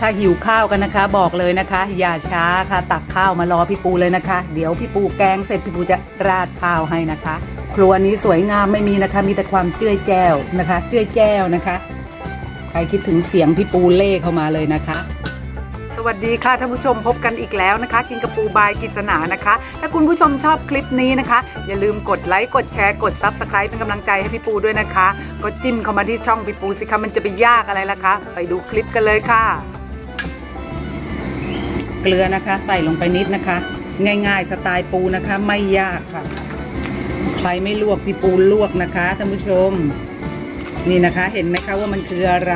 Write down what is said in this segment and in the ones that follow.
ถ้าหิวข้าวกันนะคะ บอกเลยนะคะ อย่าช้าค่ะ ตักข้าวมารอพี่ปูเลยนะคะ เดี๋ยวพี่ปูแกงเสร็จพี่ปูจะราดข้าวให้นะคะ ครัวนี้สวยงามไม่มีนะคะ มีแต่ความเจื้อยแจ้วนะคะ เจื้อยแจ้วนะคะ ใครคิดถึงเสียงพี่ปูเล่เข้ามาเลยนะคะสวัสดีค่ะท่านผู้ชมพบกันอีกแล้วนะคะ กินกระปูบายกิษณานะคะ ถ้าคุณผู้ชมชอบคลิปนี้นะคะ อย่าลืมกดไลค์กดแชร์กดซับสไคร b ์เป็นกำลังใจให้พี่ปูด้วยนะคะ ก็จิ้มเข้ามาที่ช่องพี่ปูสิคะมันจะไปยากอะไรล่ะคะ ไปดูคลิปกันเลยค่ะ เกลือนะคะ ใส่ลงไปนิดนะคะ ง่ายๆสไตล์ปูนะคะ ไม่ยากค่ะ ใครไม่ลวกพี่ปูลวกนะคะท่านผู้ชม นี่นะคะเห็นไหมคะว่ามันคืออะไร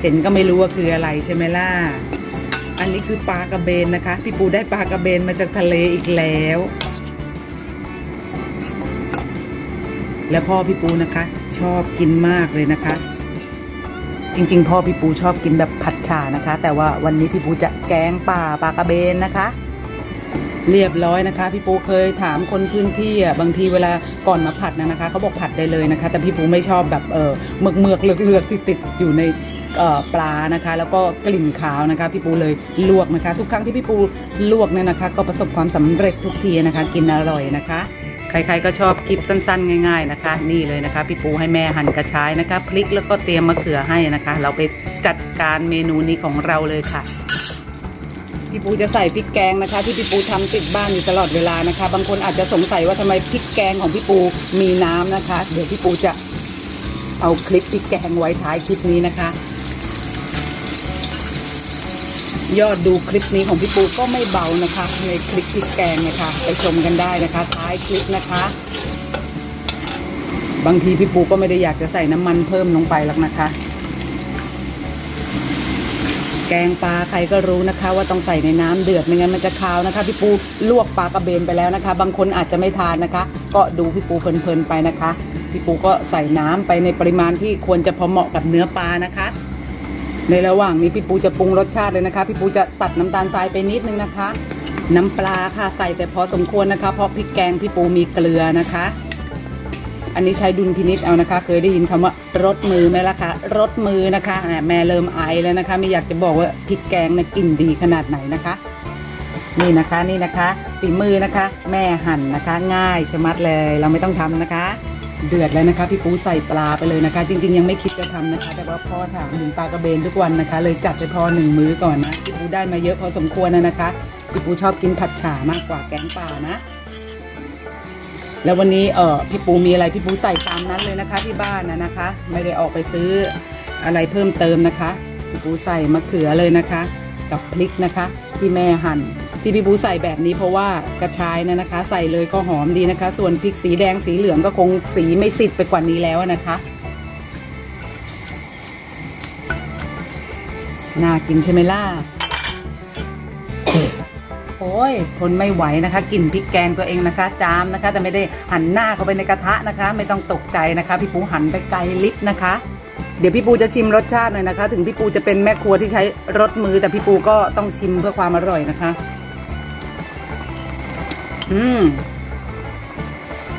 เห็นก็ไม่รู้ว่าคืออะไรใช่ไหมล่ะอันนี้คือปลากระเบนนะคะ พี่ปูได้ปลากระเบนมาจากทะเลอีกแล้ว แล้วพ่อพี่ปูนะคะ ชอบกินมากเลยนะคะ จริง ๆ พ่อพี่ปูชอบกินแบบผัดฉ่านะคะ แต่ว่าวันนี้พี่ปูจะแกงป่าปลากระเบนนะคะ เรียบร้อยนะคะ พี่ปูเคยถามคนพื้นที่อะบางทีเวลาก่อนมาผัดนะนะคะเขาบอกผัดได้เลยนะคะ แต่พี่ปูไม่ชอบแบบเออเมือกเมือกเลือกเลือกที่ติดอยู่ในปลานะคะ แล้วก็กลิ่นขาวนะคะ พี่ปูเลยลวกนะคะ ทุกครั้งที่พี่ปูลวกเนี่ยนะคะ ก็ประสบความสำเร็จทุกทีนะคะ กินอร่อยนะคะ ใครๆก็ชอบคลิปสั้น ๆ ง่ายๆนะคะ นี่เลยนะคะ พี่ปูให้แม่หั่นกระชายนะคะพริกแล้วก็เตรียมมะเขือให้นะคะ เราไปจัดการเมนูนี้ของเราเลยค่ะพี่ปูจะใส่พริกแกงนะคะ ที่พี่ปูทำติดบ้านอยู่ตลอดเวลานะคะ บางคนอาจจะสงสัยว่าทำไมพริกแกงของพี่ปูมีน้ำนะคะ เดี๋ยวพี่ปูจะเอาคลิปพริกแกงไว้ท้ายคลิปนี้นะคะ ยอดดูคลิปนี้ของพี่ปูก็ไม่เบานะคะ ในคลิปพริกแกงนะคะ ไปชมกันได้นะคะ ท้ายคลิปนะคะ บางทีพี่ปูก็ไม่ได้อยากจะใส่น้ำมันเพิ่มลงไปหรอกนะคะ แกงปลาใครก็รู้นะคะ ว่าต้องใส่ในน้ำเดือดไม่งั้นมันจะคาวนะคะพี่ปูลวกปลากระเบนไปแล้วนะคะ บางคนอาจจะไม่ทานนะคะ ก็ดูพี่ปูเพลินๆไปนะคะพี่ปูก็ใส่น้ำไปในปริมาณที่ควรจะพอเหมาะกับเนื้อปลานะคะ ในระหว่างนี้พี่ปูจะปรุงรสชาติเลยนะคะ พี่ปูจะตัดน้ำตาลทรายไปนิดนึงนะคะ น้ำปลาค่ะใส่แต่พอสมควรนะคะ เพราะพริกแกงพี่ปูมีเกลือนะคะ อันนี้ใช้ดุลพินิษเอานะคะ เคยได้ยินคำว่ารสมือไหมล่ะคะรสมือนะคะแม่เริ่มไอแล้วนะคะ ไม่อยากจะบอกว่าพริกแกงเนี่ยกลิ่นดีขนาดไหนนะคะ นี่นะคะนี่นะคะฝีมือนะคะ แม่หั่นนะคะ ง่ายชะมัดเลยเราไม่ต้องทำนะคะ เดือดแล้วนะคะพี่ปูใส่ปลาไปเลยนะคะ จริง ๆ ยังไม่คิดจะทำนะคะ แต่ว่าพ่อถามถึงปลากระเบนทุกวันนะคะ เลยจัดไปพอหนึ่งมื้อก่อนนะพี่ปูได้มาเยอะพอสมควรนะนะคะพี่ปูชอบกินผัดฉ่ามากกว่าแกงป่านะ แล้ววันนี้เออพี่ปูมีอะไรพี่ปูใส่ตามนั้นเลยนะคะ ที่บ้านนะนะคะ ไม่ได้ออกไปซื้ออะไรเพิ่มเติมนะคะพี่ปูใส่มะเขือเลยนะคะ กับพริกนะคะ ที่แม่หั่น ที่พี่ปูใส่แบบนี้เพราะว่ากระชายนะนะคะ ใส่เลยก็หอมดีนะคะ ส่วนพริกสีแดงสีเหลืองก็คงสีไม่สิทธิ์ไปกว่านี้แล้วนะคะน่ากินใช่ไหมล่ะโอ้ยทนไม่ไหวนะคะกลิ่นพริกแกงตัวเองนะคะ จามนะคะ แต่ไม่ได้หันหน้าเข้าไปในกระทะนะคะ ไม่ต้องตกใจนะคะ พี่ปูหันไปไกลลิบนะคะ เดี๋ยวพี่ปูจะชิมรสชาติหน่อยนะคะ ถึงพี่ปูจะเป็นแม่ครัวที่ใช้รสมือแต่พี่ปูก็ต้องชิมเพื่อความอร่อยนะคะ อืม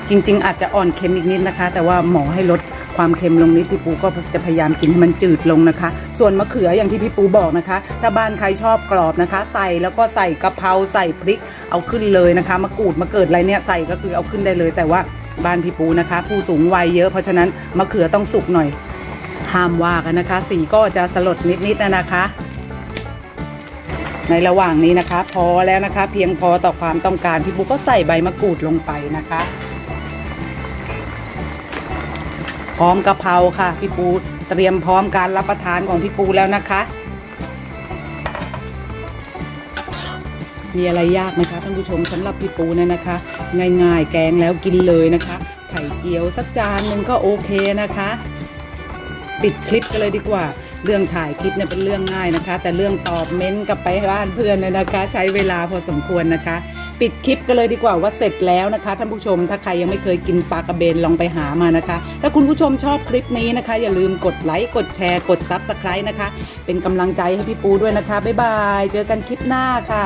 จริง ๆ อาจจะอ่อนเค็มอีกนิดนะคะ แต่ว่าหมอให้ลดความเค็มลงนิดพี่ปูก็จะพยายามกินให้มันจืดลงนะคะ ส่วนมะเขืออย่างที่พี่ปูบอกนะคะ ถ้าบ้านใครชอบกรอบนะคะ ใส่แล้วก็ใส่กะเพราใส่พริก เอาขึ้นเลยนะคะมะกรูดมะเกิดอะไรเนี่ยใส่ก็คือเอาขึ้นได้เลย แต่ว่าบ้านพี่ปูนะคะ ผู้สูงวัยเยอะเพราะฉะนั้นมะเขือต้องสุกหน่อยห้ามว่ากันนะคะ สีก็จะสลดนิดๆนะนะคะ ในระหว่างนี้นะคะ พอแล้วนะคะ เพียงพอต่อความต้องการพี่ปูก็ใส่ใบมะกรูดลงไปนะคะ พร้อมกะเพราค่ะพี่ปูเตรียมพร้อมการรับประทานของพี่ปูแล้วนะคะ มีอะไรยากไหมคะท่านผู้ชมสำหรับพี่ปูเนี่ยนะคะ ง่ายๆ แกงแล้วกินเลยนะคะ ไข่เจียวสักจานหนึ่งก็โอเคนะคะ ปิดคลิปกันเลยดีกว่า เรื่องถ่ายคลิปเนี่ยเป็นเรื่องง่ายนะคะ แต่เรื่องตอบเม้นต์กับไปบ้านเพื่อนเนี่ยนะคะ ใช้เวลาพอสมควรนะคะ ปิดคลิปกันเลยดีกว่าว่าเสร็จแล้วนะคะท่านผู้ชมถ้าใครยังไม่เคยกินปลากระเบนลองไปหามานะคะ ถ้าคุณผู้ชมชอบคลิปนี้นะคะ อย่าลืมกดไลค์กดแชร์ กดซับสไครต์นะคะ เป็นกำลังใจให้พี่ปูด้วยนะคะบ๊ายบาย เจอกันคลิปหน้าค่ะ